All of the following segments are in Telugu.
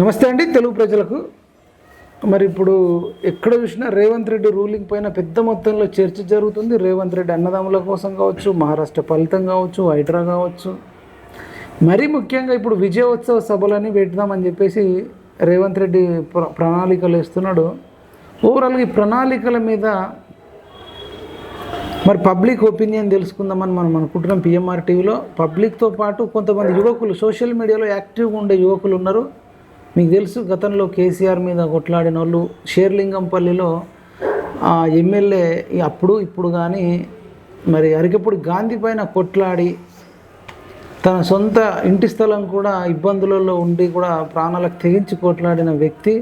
నమస్తే అండి తెలుగు ప్రజలకు. మరి ఇప్పుడు ఎక్కడ చూసినా రేవంత్ రెడ్డి రూలింగ్ పైన పెద్ద మొత్తంలో చర్చ జరుగుతుంది. రేవంత్ రెడ్డి అన్నదమ్ముల కోసం కావచ్చు మహారాష్ట్ర ఫలితం కావచ్చు హైడ్రా కావచ్చు. మరీ ముఖ్యంగా ఇప్పుడు విజయోత్సవ సభలని పెడదామని చెప్పేసి రేవంత్ రెడ్డి ప్ర ప్రణాళికలు వేస్తున్నాడు. ఓవరాల్గా ఈ ప్రణాళికల మీద మరి పబ్లిక్ ఒపీనియన్ తెలుసుకుందామని మనం అనుకుంటున్నాం. పిఎంఆర్ టీవీలో పబ్లిక్తో పాటు కొంతమంది యువకులు సోషల్ మీడియాలో యాక్టివ్గా ఉండే యువకులు ఉన్నారు. మీకు తెలుసు గతంలో కేసీఆర్ మీద కొట్లాడిన వాళ్ళు షేర్లింగంపల్లిలో ఎమ్మెల్యే అప్పుడు ఇప్పుడు కానీ మరి అరికప్పుడు గాంధీ పైన కొట్లాడి తన సొంత ఇంటి స్థలం కూడా ఇబ్బందులలో ఉండి కూడా ప్రాణాలకు తెగించి కొట్లాడిన వ్యక్తి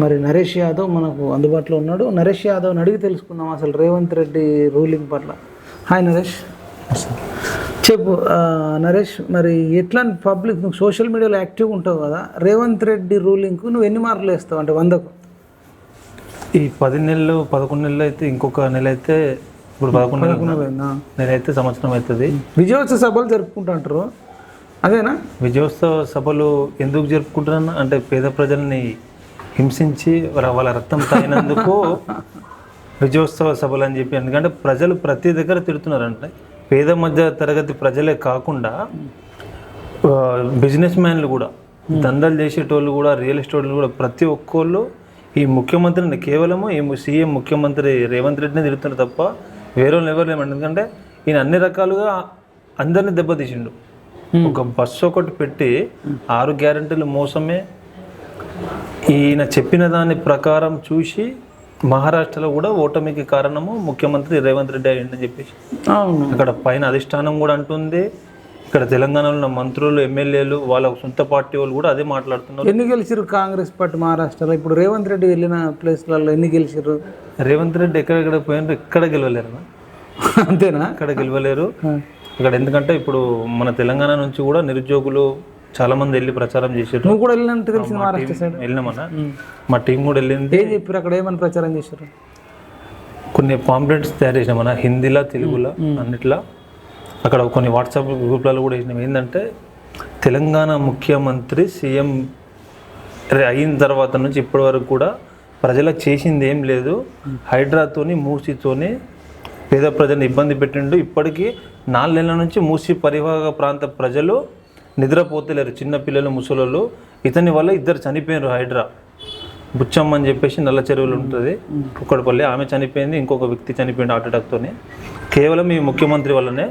మరి నరేష్ యాదవ్ మనకు అందుబాటులో ఉన్నాడు. నరేష్ యాదవ్ని అడిగి తెలుసుకుందాం అసలు రేవంత్ రెడ్డి రూలింగ్ పట్ల. హాయ్ నరేష్. చెప్పు నరేష్ మరి ఎట్లా పబ్లిక్ నువ్వు సోషల్ మీడియాలో యాక్టివ్గా ఉంటావు కదా రేవంత్ రెడ్డి రూలింగ్కు నువ్వు ఎన్ని మార్కులు వేస్తావు? అంటే వందకు. ఈ పది నెలలు పదకొండు నెలలు అయితే ఇంకొక నెల అయితే ఇప్పుడు పదకొండు నెలలు. నెల అయితే సంవత్సరం అవుతుంది. విజయోత్సవ సభలు జరుపుకుంటుంటారు. అదేనా? విజయోత్సవ సభలు ఎందుకు జరుపుకుంటున్నాను? అంటే పేద ప్రజల్ని హింసించి వాళ్ళ వాళ్ళ రక్తం తాగినందుకు విజయోత్సవ సభలు అని చెప్పి ఎందుకంటే ప్రజలు ప్రతి దగ్గర తిడుతున్నారంటే పేద మధ్య తరగతి ప్రజలే కాకుండా బిజినెస్ మ్యాన్లు కూడా దందాలు చేసేటోళ్ళు కూడా రియల్ ఎస్టేట్లు కూడా ప్రతి ఒక్కళ్ళు ఈ ముఖ్యమంత్రిని కేవలము ఈ సీఎం ముఖ్యమంత్రి రేవంత్ రెడ్డిని తిడుతున్నారు తప్ప వేరే వాళ్ళు ఎవరు లేమండి ఎందుకంటే ఈయన అన్ని రకాలుగా అందరిని దెబ్బతీసిండు. ఒక బస్సు ఒకటి పెట్టి ఆరు గ్యారెంటీలు మోసమే ఈయన చెప్పిన దాని ప్రకారం చూసి మహారాష్ట్రలో కూడా ఓటమికి కారణము ముఖ్యమంత్రి రేవంత్ రెడ్డి అయ్యిందని చెప్పేసి. అక్కడ పైన అధిష్టానం కూడా అంటుంది. ఇక్కడ తెలంగాణలో ఉన్న మంత్రులు ఎమ్మెల్యేలు వాళ్ళ సొంత పార్టీ వాళ్ళు కూడా అదే మాట్లాడుతున్నారు. ఎన్ని గెలిచిరు కాంగ్రెస్ పార్టీ మహారాష్ట్రలో? ఇప్పుడు రేవంత్ రెడ్డి వెళ్ళిన ప్లేస్లలో ఎన్ని గెలిచిరు రేవంత్ రెడ్డి ఎక్కడెక్కడ పోయినారు? ఎక్కడ గెలవలేరు. అంతేనా? ఎక్కడ గెలవలేరు. ఇక్కడ ఎందుకంటే ఇప్పుడు మన తెలంగాణ నుంచి కూడా నిరుద్యోగులు చాలా మంది వెళ్ళి ప్రచారం చేసారు నువ్వు కూడా వెళ్ళినట్టు తెలిసింది మహారాష్ట్ర సైడ్ వెళ్ళినామన్నా మా టీం కూడా వెళ్ళింది. ఏం చెప్పారు? అక్కడ ఏమని ప్రచారం చేశారు? కొన్ని పాంప్లెట్స్ తయారు చేసినామన్నా హిందీలో తెలుగులో అన్నిట్లా. అక్కడ కొన్ని వాట్సాప్ గ్రూప్లలో కూడా వేసినాం ఏంటంటే తెలంగాణ ముఖ్యమంత్రి సీఎం అయిన తర్వాత నుంచి ఇప్పటి వరకు కూడా ప్రజలకు చేసింది ఏం లేదు. హైడ్రాతోని మూసితోని పేద ప్రజల్ని ఇబ్బంది పెట్టిండు. ఇప్పటికీ నాలుగు నెలల నుంచి మూసి పరివాహక ప్రాంత ప్రజలు నిద్రపోతలేరు చిన్నపిల్లలు ముసలోళ్ళు. ఇతని వల్ల ఇద్దరు చనిపోయారు హైడ్రా. బుచ్చమ్మ అని చెప్పేసి నల్ల చెరువులు ఉంటుంది. కుక్కడపల్లి. ఆమె చనిపోయింది ఇంకొక వ్యక్తి చనిపోయింది హార్ట్ కేవలం ఈ ముఖ్యమంత్రి వల్లనే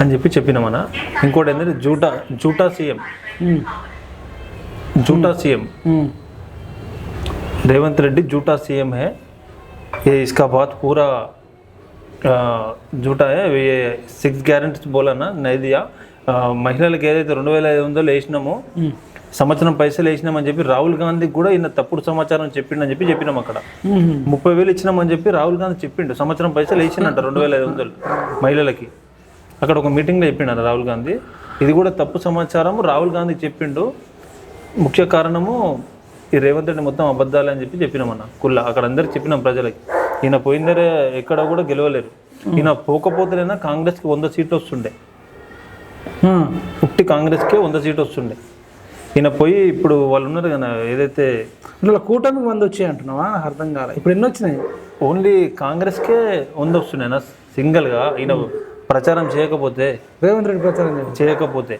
అని చెప్పి చెప్పిన మన. ఇంకోటి ఏంటంటే జూటా జూటా సీఎం. జూటా సీఎం. రేవంత్ రెడ్డి జూటా సీఎం హే. ఏ इसका పూరా జూటా झूठा है ये सिक्स गारंटी మహిళలకు ఏదైతే రెండు వేల ఐదు వందలు వేసినామో సంవత్సరం పైసలు వేసినామని చెప్పి రాహుల్ గాంధీకి కూడా ఈయన తప్పుడు సమాచారం చెప్పిండని చెప్పి చెప్పినాం అక్కడ. ముప్పై వేలు ఇచ్చినామని చెప్పి రాహుల్ గాంధీ చెప్పిండు. సంవత్సరం పైసలు వేసినంట రెండు వేల ఐదు వందలు మహిళలకి. అక్కడ ఒక మీటింగ్లో చెప్పిండు రాహుల్ గాంధీ. ఇది కూడా తప్పు సమాచారం రాహుల్ గాంధీ చెప్పిండు. ముఖ్య కారణము ఈ రేవంత్ రెడ్డి మొత్తం అబద్ధాలు అని చెప్పి చెప్పినామన్న కుల్ల అక్కడ అందరికి చెప్పినాం ప్రజలకి. ఈయన పోయిందరే ఎక్కడ కూడా గెలవలేరు. ఈయన పోకపోతేనైనా కాంగ్రెస్కి వంద సీట్లు వస్తుండే. ఆ. పుట్టి కాంగ్రెస్కే వంద సీట్లు వస్తుండే. ఈయన పోయి ఇప్పుడు వాళ్ళు ఉన్నారు కదా ఏదైతే అందులో కూటమికి మంది వచ్చాయి అంటున్నావా? అర్థం కాలే. ఇప్పుడు ఎన్ని వచ్చినాయి? ఓన్లీ కాంగ్రెస్కే వంద వస్తున్నాయినా సింగిల్గా ఈయన ప్రచారం చేయకపోతే. రేవంత్ రెడ్డి ప్రచారం చేయకపోతే.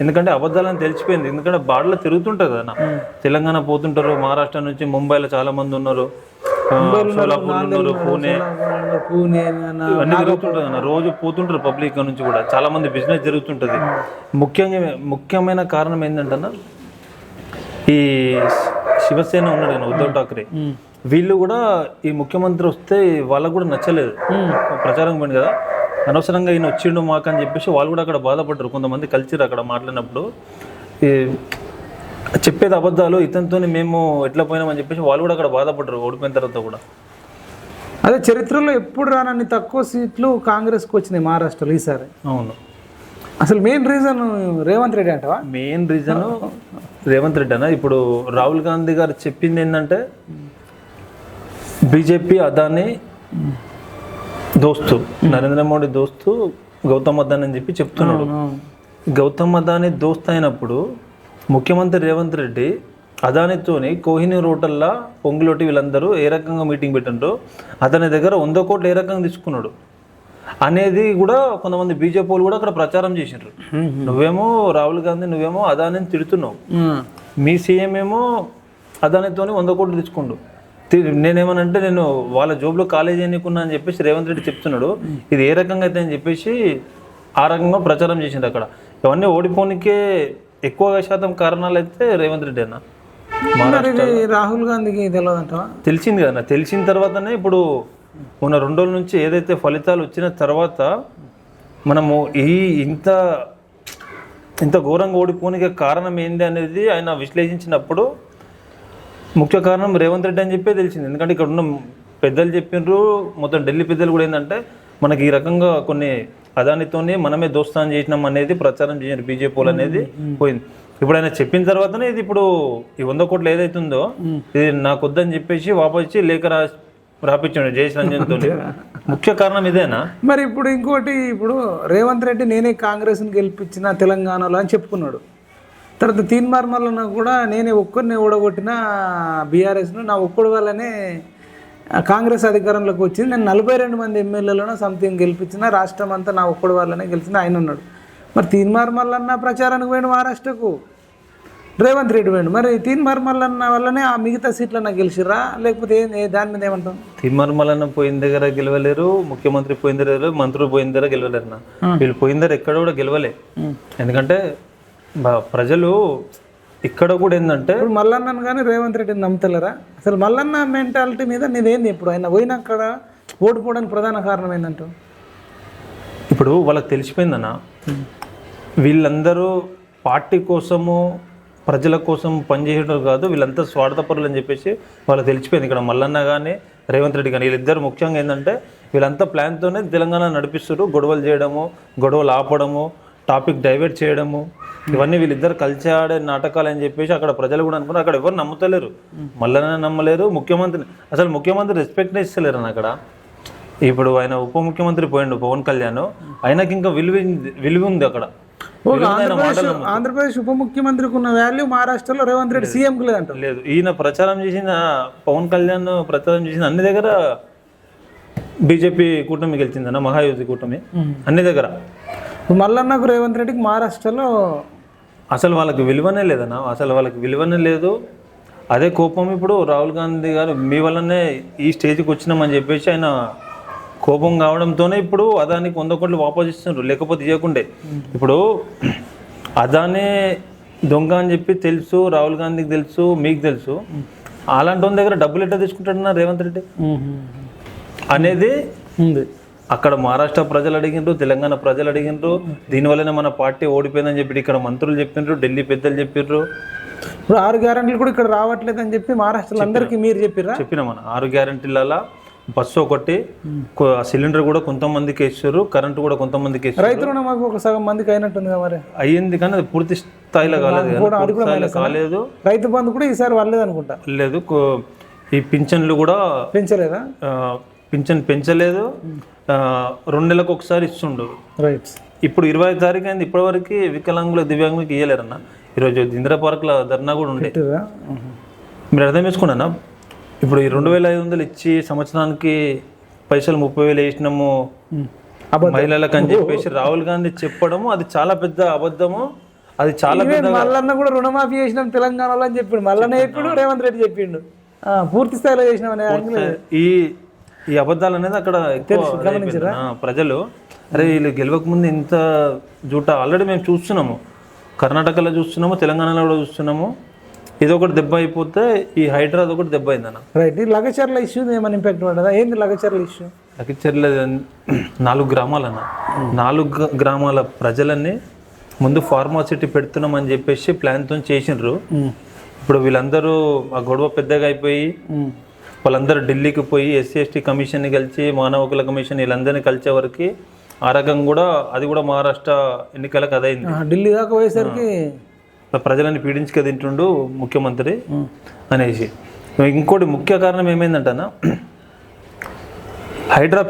ఎందుకంటే అబద్ధాలని తెలిసిపోయింది. ఎందుకంటే బాడలో తిరుగుతుంటారు కదా తెలంగాణ పోతుంటారు మహారాష్ట్ర నుంచి ముంబైలో చాలా మంది ఉన్నారు. సోలాపూర్ ఉన్నారు పూణే పూణే అన్న అన్ని జరుగుతుంటుంది అన్న. రోజు పోతుంటారు పబ్లిక్ నుంచి కూడా. చాలా మంది బిజినెస్ జరుగుతుంటది. ముఖ్యంగా ముఖ్యమైన కారణం ఏంటంటే ఈ శివసేన ఉన్నాడు కదా ఉద్ధవ్ ఠాక్రే. వీళ్ళు కూడా ఈ ముఖ్యమంత్రి వస్తే వాళ్ళకు కూడా నచ్చలేదు. ప్రచారం పోయింది కదా. అనవసరంగా ఈయన వచ్చిండు మాకు అని చెప్పేసి వాళ్ళు కూడా అక్కడ బాధపడ్డారు. కొంతమంది కలిసిరు అక్కడ మాట్లాడినప్పుడు. ఈ చెప్పేది అబద్ధాలు ఇతనితో మేము ఎట్లా పోయినామని చెప్పేసి వాళ్ళు కూడా అక్కడ బాధపడ్డారు ఓడిపోయిన తర్వాత కూడా. అదే చరిత్రలో ఎప్పుడు రానన్ని తక్కువ సీట్లు కాంగ్రెస్కి వచ్చినాయి మహారాష్ట్రలో ఈసారి. అవును. అసలు మెయిన్ రీజన్ రేవంత్ రెడ్డి అంటవా? మెయిన్ రీజన్ రేవంత్ రెడ్డి అన్న. ఇప్పుడు రాహుల్ గాంధీ గారు చెప్పింది ఏంటంటే బీజేపీ అదాని దోస్తు నరేంద్ర మోడీ దోస్తు గౌతమ్ అదాని అని చెప్పి చెప్తున్నాడు. గౌతమ్ అదాని దోస్త్ అయినప్పుడు ముఖ్యమంత్రి రేవంత్ రెడ్డి అదానితోని కోహినూర్ హోటల్లా పొంగులోటి వీళ్ళందరూ ఏ రకంగా మీటింగ్ పెట్టిండ్రో అతని దగ్గర వంద కోట్లు ఏ రకంగా తీసుకున్నాడు అనేది కూడా కొంతమంది బీజేపీ వాళ్ళు కూడా అక్కడ ప్రచారం చేసిండ్రు. నువ్వేమో రాహుల్ గాంధీ నువ్వేమో అదానిని తిడుతున్నావు. మీ సీఎం ఏమో అదానితోని వంద కోట్లు తెచ్చుకోండు. నేనేమనంటే నేను వాళ్ళ జోబులో కాలేజీ ఎన్నుకున్నా అని చెప్పేసి రేవంత్ రెడ్డి చెప్తున్నాడు. ఇది ఏ రకంగా అయితే అని చెప్పేసి ఆ రకంగా ప్రచారం చేసింది అక్కడ. ఇవన్నీ ఓడిపోనికే ఎక్కువ శాతం కారణాలు అయితే రేవంత్ రెడ్డి అన్న. రాహుల్ గాంధీకి తెలియదంటావా తెలిసింది కదా తెలిసిన తర్వాతనే ఇప్పుడు మొన్న రెండు రోజుల నుంచి ఏదైతే ఫలితాలు వచ్చిన తర్వాత మనము ఈ ఇంత ఇంత ఘోరంగా ఓడిపోనికి కారణం ఏంది అనేది ఆయన విశ్లేషించినప్పుడు ముఖ్య కారణం రేవంత్ రెడ్డి అని చెప్పే తెలిసింది. ఎందుకంటే ఇక్కడ ఉన్న పెద్దలు చెప్పిండ్రు మొత్తం ఢిల్లీ పెద్దలు కూడా ఏంటంటే మనకి ఈ రకంగా కొన్ని అదానితోనే మనమే దోస్తాన్ చేసినాం అనేది ప్రచారం చేసిన బీజేపీ అనేది పోయింది. ఇప్పుడు ఆయన చెప్పిన తర్వాతనే ఇది ఇప్పుడు ఈ వంద కోట్లు ఏదైతుందో ఇది నాకు వద్దని చెప్పేసి వాపస్ లేఖ రా రాపించాడు తోని. ముఖ్య కారణం ఇదేనా? మరి ఇప్పుడు ఇంకోటి ఇప్పుడు రేవంత్ రెడ్డి నేనే కాంగ్రెస్ని గెలిపించిన తెలంగాణలో అని చెప్పుకున్నాడు. తర్వాత తీన్మార్మల్లో కూడా నేనే ఒక్కరిని ఓడగొట్టిన బీఆర్ఎస్ను నా ఒక్కడి వల్లనే కాంగ్రెస్ అధికారంలోకి వచ్చింది. నేను నలభై రెండు మంది ఎమ్మెల్యేలను సంథింగ్ గెలిపించిన రాష్ట్రం అంతా నా ఒక్కడి వల్లనే గెలిచిన ఆయన ఉన్నాడు. మరి తీన్మార్ మల్లన్న ప్రచారానికి పోయిన మహారాష్ట్రకు. రేవంత్ రెడ్డి పోయిండు. మరి తీన్మార్ మల్లన్న వల్లనే ఆ మిగతా సీట్లన్నా గెలిచిర్రా? లేకపోతే ఏ- దాని మీద ఏమంటాం తిమ్మర్మలన్న పోయిన దగ్గర గెలవలేరు ముఖ్యమంత్రి పోయిన దగ్గర మంత్రులు పోయిన దగ్గర గెలవలేరు వీళ్ళు పోయిన దగ్గర ఎక్కడ కూడా గెలవలే. ఎందుకంటే ప్రజలు ఇక్కడ కూడా ఏంటంటే ఇప్పుడు మల్లన్నను కానీ రేవంత్ రెడ్డిని నమ్ముతలేరా? అసలు మల్లన్న మెంటాలిటీ మీద నీదేంది ఇప్పుడు? ఆయన పోయినాక ఓడిపోవడానికి ప్రధాన కారణం ఏంటంటావు ఇప్పుడు వాళ్ళకి తెలిసిపోయిందన్న. వీళ్ళందరూ పార్టీ కోసము ప్రజల కోసం పనిచేయడం కాదు వీళ్ళంతా స్వార్థపరులు అని చెప్పేసి వాళ్ళకి తెలిసిపోయింది. ఇక్కడ మల్లన్న కానీ రేవంత్ రెడ్డి కానీ వీళ్ళిద్దరు ముఖ్యంగా ఏంటంటే వీళ్ళంతా ప్లాన్తోనే తెలంగాణ నడిపిస్తారు గొడవలు చేయడము గొడవలు ఆపడము టాపిక్ డైవర్ట్ చేయడము. ఇవన్నీ వీళ్ళిద్దరు కలిసి ఆడే నాటకాలు అని చెప్పేసి అక్కడ ప్రజలు కూడా అనుకున్నారు. అక్కడ ఎవరు నమ్ముతలేరు. మల్లన్న నమ్మలేరు ముఖ్యమంత్రి అసలు ముఖ్యమంత్రి రెస్పెక్ట్ ఇస్తలేరు అక్కడ. ఇప్పుడు ఆయన ఉప ముఖ్యమంత్రి పోయిండు పవన్ కళ్యాణ్. ఆయనకి ఇంకా విలువ విలువ ఉంది అక్కడ. ఆంధ్రప్రదేశ్ ఉప ముఖ్యమంత్రికి ఉన్న వాల్యూ మహారాష్ట్రలో రేవంత్ రెడ్డి సీఎంకి లేదంటారు లేదు ఈయన ప్రచారం చేసిన పవన్ కళ్యాణ్ ప్రచారం చేసిన అన్ని దగ్గర బీజేపీ కూటమి గెలిచిందన్న మహాయుతి కూటమి. అన్ని దగ్గర. మల్లన్నకు రేవంత్ రెడ్డికి మహారాష్ట్రలో అసలు వాళ్ళకి విలువనే లేదన్న అసలు వాళ్ళకి విలువనే లేదు. అదే కోపం ఇప్పుడు రాహుల్ గాంధీ గారు మీ వల్లనే ఈ స్టేజ్కి వచ్చినామని చెప్పేసి ఆయన కోపం కావడంతోనే ఇప్పుడు అదానికి వంద కోట్లు వాపస్ ఇస్తున్నారు లేకపోతే ఇవ్వకుండే ఇప్పుడు అదానే దొంగ అని చెప్పి తెలుసు రాహుల్ గాంధీకి తెలుసు మీకు తెలుసు. అలాంటి వాళ్ళ దగ్గర డబ్బులు ఎట్లా తీసుకుంటాడన్నా రేవంత్ రెడ్డి? అనేది ఉంది. అక్కడ మహారాష్ట్ర ప్రజలు అడిగిండ్రు తెలంగాణ ప్రజలు అడిగిండ్రు దీనివల్లనే మన పార్టీ ఓడిపోయిందని చెప్పి ఇక్కడ మంత్రులు చెప్పిండ్రు ఢిల్లీ పెద్దలు చెప్పిండ్రు ఇప్పుడు ఆరు గ్యారెంటీలు కూడా ఇక్కడ రావట్లేదు అని చెప్పి మహారాష్ట్రలో అందరికీ మీరు చెప్పిర్రా? చెప్పిన మన ఆరు గ్యారంటీలలో బస్సు ఒకటి సిలిండర్ కూడా కొంతమందికి వేస్తారు కరెంటు కూడా కొంతమందికి వేస్తారు రైతు రుణమాఫీ ఒక సగం మందికి అయినట్టుంది కదా మరి. అయ్యింది కానీ అది పూర్తి స్థాయిలో కాలేదు కాలేదు. రైతు బంధు కూడా ఈసారి వాళ్ళలేదు అనుకుంటా లేదు ఈ పింఛన్లు కూడా పెంచలేదా? పింఛన్ పెంచలేదు. రెండు నెలలకు ఒకసారి ఇస్తుండు. రైట్ ఇప్పుడు ఇరవై ఐదు తారీఖు అయింది ఇప్పటివరకు వికలాంగుల దివ్యాంగులకు ఇయ్యలేరన్న. ఈరోజు ఇందిరా పార్క్లో ధర్నా కూడా ఉండే. మీరు అర్థం చేసుకున్నానా ఇప్పుడు ఈ రెండు వేల ఐదు వందలు ఇచ్చి సంవత్సరానికి పైసలు ముప్పై వేలు వేసినాము. మహిళలకు అని చెప్పేసి రాహుల్ గాంధీ చెప్పడము అది చాలా పెద్ద అబద్ధము. అది చాలా మల్లన్న కూడా రుణమాఫీ చేసినాం తెలంగాణలో అని చెప్పిండు. మల్లన్న చెప్పిండు రేవంత్ రెడ్డి చెప్పిండు. పూర్తి స్థాయిలో చేసినాం ఈ ఈ అబద్ధాలు అనేది అక్కడ ప్రజలు అరే వీళ్ళు గెలవక ముందు ఇంత జూట ఆల్రెడీ మేము చూస్తున్నాము. కర్ణాటకలో చూస్తున్నాము తెలంగాణలో కూడా చూస్తున్నాము. ఇది ఒకటి దెబ్బ అయిపోతే ఈ హైడ్రాది ఒకటి దెబ్బ అయిందన్న రైట్ ఈ లగచర్ల ఇష్యూ ఏమైనా ఇంపాక్ట్ పడదా ఏంది లగచర్ల ఇష్యూ లకిచర్ల నాలుగు గ్రామాలన్న నాలుగు గ్రా- గ్రామాల ప్రజలన్నీ ముందు ఫార్మాసిటీ పెడుతున్నామని చెప్పేసి ప్లాన్తో చేసిండ్రు. ఇప్పుడు వీళ్ళందరూ ఆ గొడవ పెద్దగా అయిపోయి వాళ్ళందరూ ఢిల్లీకి పోయి ఎస్సీ ఎస్టీ కమిషన్ని కలిసి మానవ హక్కుల కమిషన్ వీళ్ళందరినీ కలిసే వరకు ఆ రకం కూడా అది కూడా మహారాష్ట్ర ఎన్నికలకు అదైంది. ఢిల్లీ దాకా పోయేసరికి ప్రజలని పీడించుక తింటుండు ముఖ్యమంత్రి అనేసి. ఇంకోటి ముఖ్య కారణం ఏమైందంటనా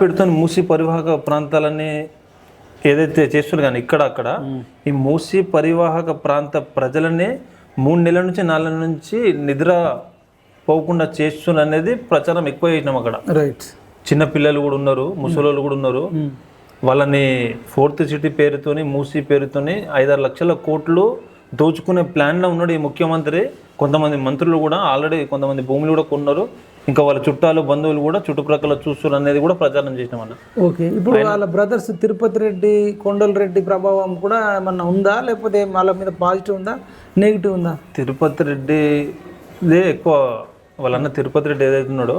పెడుతున్న మూసి పరివాహక ప్రాంతాలన్నీ ఏదైతే చేస్తున్నారు కానీ ఇక్కడ అక్కడ ఈ మూసి పరివాహక ప్రాంత ప్రజలనే మూడు నెలల నుంచి నాలుగు నుంచి నిద్ర పోకుండా చేస్తున్న అనేది ప్రచారం ఎక్కువ చేసినాం అక్కడ. రైట్ చిన్న పిల్లలు కూడా ఉన్నారు ముసలోళ్ళు కూడా ఉన్నారు. వాళ్ళని ఫోర్త్ సిటీ పేరుతోని మూసీ పేరుతోని ఐదారు లక్షల కోట్లు దోచుకునే ప్లాన్లో ఉన్నాడు ఈ ముఖ్యమంత్రి. కొంతమంది మంత్రులు కూడా ఆల్రెడీ కొంతమంది భూములు కూడా కొన్నారు. ఇంకా వాళ్ళ చుట్టాలు బంధువులు కూడా చుట్టుప్రక్కల చూస్తున్నారు అనేది కూడా ప్రచారం చేసినాం అన్న. ఓకే ఇప్పుడు వాళ్ళ బ్రదర్స్ తిరుపతి రెడ్డి కొండల రెడ్డి ప్రభావం కూడా ఏమన్నా ఉందా? లేకపోతే వాళ్ళ మీద పాజిటివ్ ఉందా? నెగిటివ్ ఉందా? తిరుపతి రెడ్డి ఎక్కువ వాళ్ళన్న తిరుపతి రెడ్డి ఏదైతే ఉన్నాడో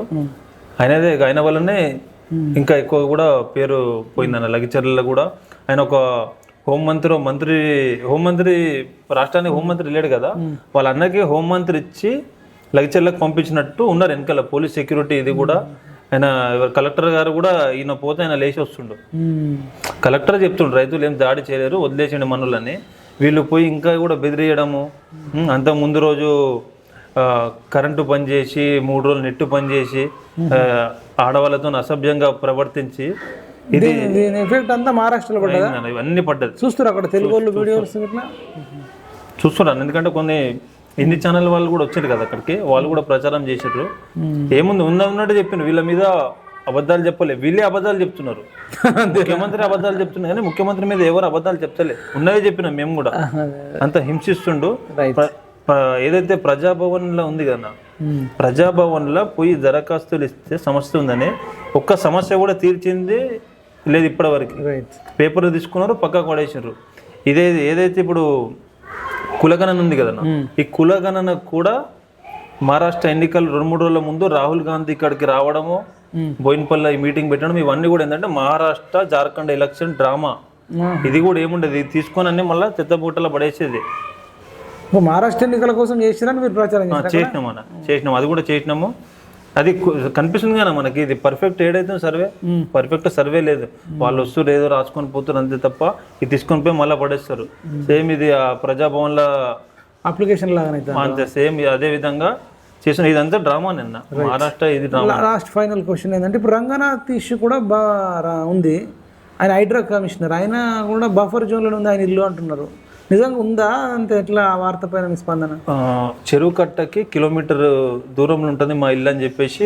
ఆయనదే ఆయన వల్లనే ఇంకా ఎక్కువ కూడా పేరు పోయిందన్న. లగిచర్లలో కూడా ఆయన ఒక హోంమంత్రి మంత్రి హోంమంత్రి రాష్ట్రానికి హోంమంత్రి లేడు కదా. వాళ్ళ అన్నకి హోంమంత్రి ఇచ్చి లగిచర్లకు పంపించినట్టు ఉన్నారు వెనకాల పోలీస్ సెక్యూరిటీ ఇది కూడా. ఆయన కలెక్టర్ గారు కూడా ఈయన పోతే ఆయన లేచి వస్తుండు. కలెక్టర్ చెప్తుండ్రు రైతులు ఏం దాడి చేయలేరు వదిలేసిండు మనులని వీళ్ళు పోయి ఇంకా కూడా బెదిరియడము. అంత ముందు రోజు కరెంటు పని చేసి మూడు రోజులు నెట్టు పని చేసి ఆ, ఆడవాళ్ళతో అసభ్యంగా ప్రవర్తించి ఇది దీని ఎఫెక్ట్ అంతా మహారాష్ట్రలో పడ్డదా? ఇవన్నీ పడ్డది. చూస్తారు అక్కడ తెలుగు వాళ్ళు వీడియోస్ చూస్తున్నాను ఎందుకంటే కొన్ని హిందీ ఛానల్ వాళ్ళు కూడా వచ్చారు కదా అక్కడికి వాళ్ళు కూడా ప్రచారం చేసారు ఏముంది ఉందా ఉన్నట్టు చెప్పిండు వీళ్ళ మీద అబద్ధాలు చెప్పలే వీళ్ళే అబద్ధాలు చెప్తున్నారు. ముఖ్యమంత్రి అబద్ధాలు చెప్తున్నారు కానీ ముఖ్యమంత్రి మీద ఎవరు అబద్ధాలు చెప్తలే ఉన్నదే చెప్పినాం మేము కూడా. అంత హింసిస్తుండు. ఏదైతే ప్రజాభవన్లో ఉంది కదా ప్రజాభవన్లో పోయి దరఖాస్తులు ఇస్తే సమస్య ఉందని ఒక్క సమస్య కూడా తీర్చింది లేదు ఇప్పటివరకు. పేపర్ తీసుకున్నారు పక్కకు పడేసారు ఇదే ఏదైతే ఇప్పుడు కులగణన ఉంది కదన్న ఈ కులగణన కూడా మహారాష్ట్ర ఎన్నికలు రెండు మూడు రోజుల ముందు రాహుల్ గాంధీ ఇక్కడికి రావడము బోయిన్పల్లి ఈ మీటింగ్ పెట్టడం ఇవన్నీ కూడా ఏంటంటే మహారాష్ట్ర జార్ఖండ్ ఎలక్షన్ డ్రామా. ఇది కూడా ఏముండదు ఇది తీసుకొని అన్ని మళ్ళీ చెత్తబూటలో పడేసేది. మహారాష్ట్ర ఎన్నికల కోసం చేసిరని మీరు ప్రచారం చేసినాం అన్న. చేసినాం. అది కూడా చేసినాము. అది కనిపిస్తుంది కదా మనకి. ఇది పర్ఫెక్ట్ ఏడైతే సర్వే పర్ఫెక్ట్ సర్వే లేదు. వాళ్ళు వస్తారు ఏదో రాసుకొని పోతారు అంతే తప్ప ఇది తీసుకొని పోయి మళ్ళీ పడేస్తారు. సేమ్ ఇది ఆ ప్రజాభవన్ల అప్లికేషన్ లాగానైతే అంతే సేమ్ అదే విధంగా చేసిన ఇదంతా డ్రామా నిన్న. మహారాష్ట్ర ఇది డ్రామా లాస్ట్ ఫైనల్ క్వశ్చన్ ఏంటంటే ఇప్పుడు రంగనాథ్ ఇష్యూ కూడా బాగా ఉంది. ఆయన హైడ్రా కమిషనర్. ఆయన కూడా బఫర్ జోన్లో ఉంది ఆయన ఇల్లు అంటున్నారు. నిజంగా ఉందా అంతే ఎట్లా ఆ వార్త పైన మీ స్పందన? చెరువు కట్టకి కిలోమీటర్ దూరంలో ఉంటుంది మా ఇల్లు అని చెప్పేసి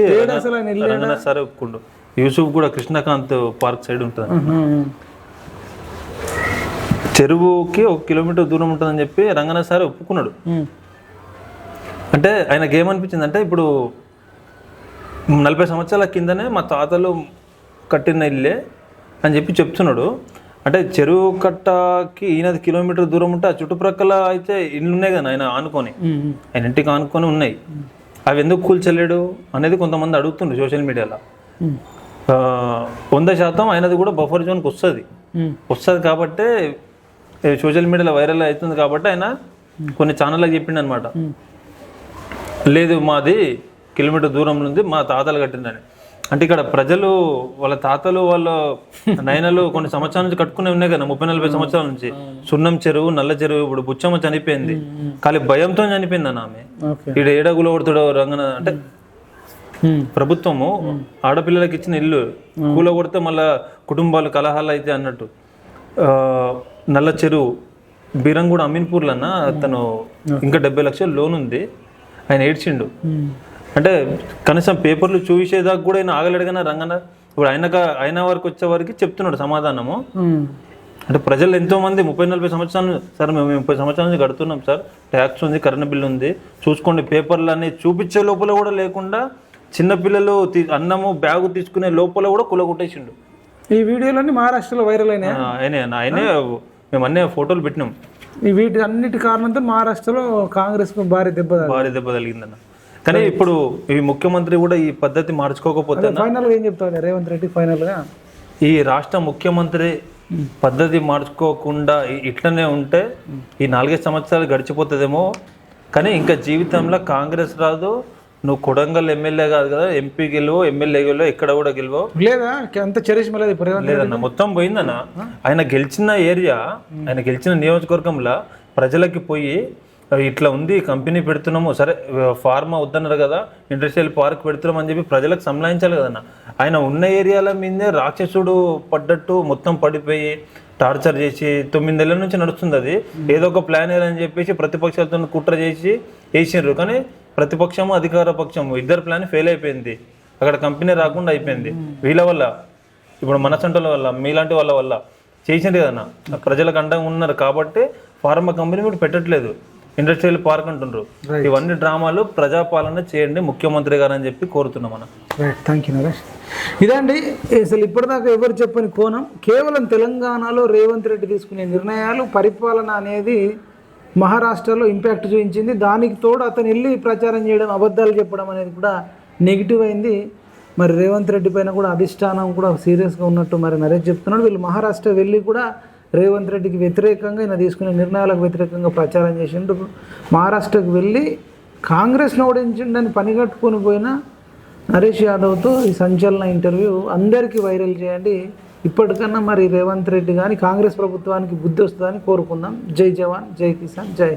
రంగనాథ్ సార్ ఒప్పుకుండు. యూసుఫ్ కూడా కృష్ణకాంత్ పార్క్ సైడ్ ఉంటుంది. చెరువుకి ఒక కిలోమీటర్ దూరం ఉంటుందని చెప్పి రంగనాథ్ సార్ ఒప్పుకున్నాడు. అంటే ఆయనకి ఏమనిపించింది అంటే ఇప్పుడు నలభై సంవత్సరాల కిందనే మా తాతలు కట్టిన ఇల్లే అని చెప్పి చెప్తున్నాడు. అంటే చెరువు కట్టకి ఈయనది కిలోమీటర్ దూరం ఉంటే ఆ చుట్టుప్రక్కల అయితే ఇల్లు ఉన్నాయి కదా ఆయన ఆనుకొని. ఆయన ఇంటికి ఆనుకొని ఉన్నాయి. అవి ఎందుకు కూల్చలేడు అనేది కొంతమంది అడుగుతుండ్రు సోషల్ మీడియాలో. వంద శాతం ఆయనది కూడా బఫర్ జోన్కి వస్తుంది. వస్తుంది కాబట్టే సోషల్ మీడియాలో వైరల్ అవుతుంది కాబట్టి ఆయన కొన్ని ఛానళ్ళకి చెప్పిండు అనమాట లేదు మాది కిలోమీటర్ దూరంలో ఉంది మా తాతలు కట్టిందని అంటే ఇక్కడ ప్రజలు వాళ్ళ తాతలు వాళ్ళ నయనలు కొన్ని సంవత్సరాల నుంచి కట్టుకునే ఉన్నాయి కదా ముప్పై నలభై సంవత్సరాల నుంచి. సున్నం చెరువు నల్ల చెరువు ఇప్పుడు బుచ్చమ్మ చనిపోయింది. కానీ భయంతో చనిపోయింది అన్న ఆమె. ఇక్కడ ఏడగులో కొడుతాడో రంగన అంటే. ప్రభుత్వము ఆడపిల్లలకి ఇచ్చిన ఇల్లు కూల కొడితే మళ్ళా కుటుంబాలు కలహాలు అయితే అన్నట్టు. నల్ల చెరువు బీరంగూడ అమీన్పూర్లో అన్న తను ఇంకా డెబ్బై లక్షల లోన్ ఉంది. ఆయన ఏడ్చిండు. అంటే కనీసం పేపర్లు చూసేదాకా కూడా ఆయన ఆగలేడు కానీ రంగన ఇప్పుడు ఆయనక ఆయన వరకు వచ్చే వరకు చెప్తున్నాడు సమాధానము. అంటే ప్రజలు ఎంతో మంది ముప్పై నలభై సంవత్సరాలు సార్ మేము ముప్పై సంవత్సరాల నుంచి కడుతున్నాం సార్. ట్యాక్స్ ఉంది కరెంట్ బిల్ ఉంది. చూసుకోండి పేపర్లు అన్ని చూపించే లోపల కూడా లేకుండా చిన్నపిల్లలు అన్నము బ్యాగు తీసుకునే లోపల కూడా కుల కొట్టేసిండు ఈ వీడియోలన్నీ మహారాష్ట్రలో వైరల్ అయినాయి? ఆయనే ఆయనే మేము అన్నీ ఫోటోలు పెట్టినాం. ఈ వీటి అన్నిటి కారణంతో మహారాష్ట్రలో కాంగ్రెస్ భారీ దెబ్బ. భారీ దెబ్బ తగిలిందన్న. కానీ ఇప్పుడు ఈ ముఖ్యమంత్రి కూడా ఈ పద్ధతి మార్చుకోకపోతే ఫైనల్గా ఏం చెప్తావు రేవంత్ రెడ్డి ఫైనల్గా? ఈ రాష్ట్ర ముఖ్యమంత్రి పద్ధతి మార్చుకోకుండా ఇట్లనే ఉంటే ఈ నాలుగైదు సంవత్సరాలు గడిచిపోతుందేమో. కానీ ఇంకా జీవితంలో కాంగ్రెస్ రాదు నువ్వు కొడంగల్ ఎమ్మెల్యే కాదు కదా ఎంపీ గెలువో ఎమ్మెల్యే గెలువో ఎక్కడ కూడా గెలువో? లేదా? అంత చరిష్మ లేదు లేదన్న మొత్తం పోయిందన్న. ఆయన గెలిచిన ఏరియా ఆయన గెలిచిన నియోజకవర్గంలో ప్రజలకి పోయి ఇట్లా ఉంది కంపెనీ పెడుతున్నాము. సరే ఫార్మా వద్దన్నారు కదా ఇండస్ట్రియల్ పార్క్ పెడుతున్నాం అని చెప్పి ప్రజలకు సంలాయించాలి కదన్న. ఆయన ఉన్న ఏరియాల మీదే రాక్షసుడు పడ్డట్టు మొత్తం పడిపోయి టార్చర్ చేసి తొమ్మిది నెలల నుంచి నడుస్తుంది అది. ఏదో ఒక ప్లాన్ వేయాలని చెప్పేసి ప్రతిపక్షాలతో కుట్ర చేసి వేసిండ్రు. కానీ ప్రతిపక్షము అధికార పక్షము ఇద్దరు ప్లాన్ ఫెయిల్ అయిపోయింది. అక్కడ కంపెనీ రాకుండా అయిపోయింది. వీళ్ళ వల్ల ఇప్పుడు మనసంటల వల్ల మీలాంటి వాళ్ళ వల్ల చేసింది కదన్నా. ప్రజలకు అండంగా ఉన్నారు కాబట్టి ఫార్మా కంపెనీ కూడా పెట్టట్లేదు. ఇండస్ట్రియల్ పార్క్ అంటుండ్రు. ఇవన్నీ డ్రామాలు ప్రజాపాలన చేయండి ముఖ్యమంత్రి గారు అని చెప్పి కోరుతున్నాం మనం. రైట్ థ్యాంక్ యూ నరేష్ ఇదండి అసలు ఇప్పటిదాకా ఎవరు చెప్పని కోణం. కేవలం తెలంగాణలో రేవంత్ రెడ్డి తీసుకునే నిర్ణయాలు పరిపాలన అనేది మహారాష్ట్రలో ఇంపాక్ట్ చూపించింది. దానికి తోడు అతను వెళ్ళి ప్రచారం చేయడం అబద్ధాలు చెప్పడం అనేది కూడా నెగిటివ్ అయింది. మరి రేవంత్ రెడ్డి పైన కూడా అధిష్టానం కూడా సీరియస్గా ఉన్నట్టు మరి నరేష్ చెప్తున్నాడు. వీళ్ళు మహారాష్ట్ర వెళ్ళి కూడా రేవంత్ రెడ్డికి వ్యతిరేకంగా ఈయన తీసుకునే నిర్ణయాలకు వ్యతిరేకంగా ప్రచారం చేసిండు. మహారాష్ట్రకు వెళ్ళి కాంగ్రెస్ను ఓడించిండని పనిగట్టుకొని పోయిన నరేష్ యాదవ్తో ఈ సంచలన ఇంటర్వ్యూ అందరికీ వైరల్ చేయండి. ఇప్పటికన్నా మరి రేవంత్ రెడ్డి కానీ కాంగ్రెస్ ప్రభుత్వానికి బుద్ధి వస్తుందని కోరుకుందాం. జై జవాన్ జై కిసాన్ జై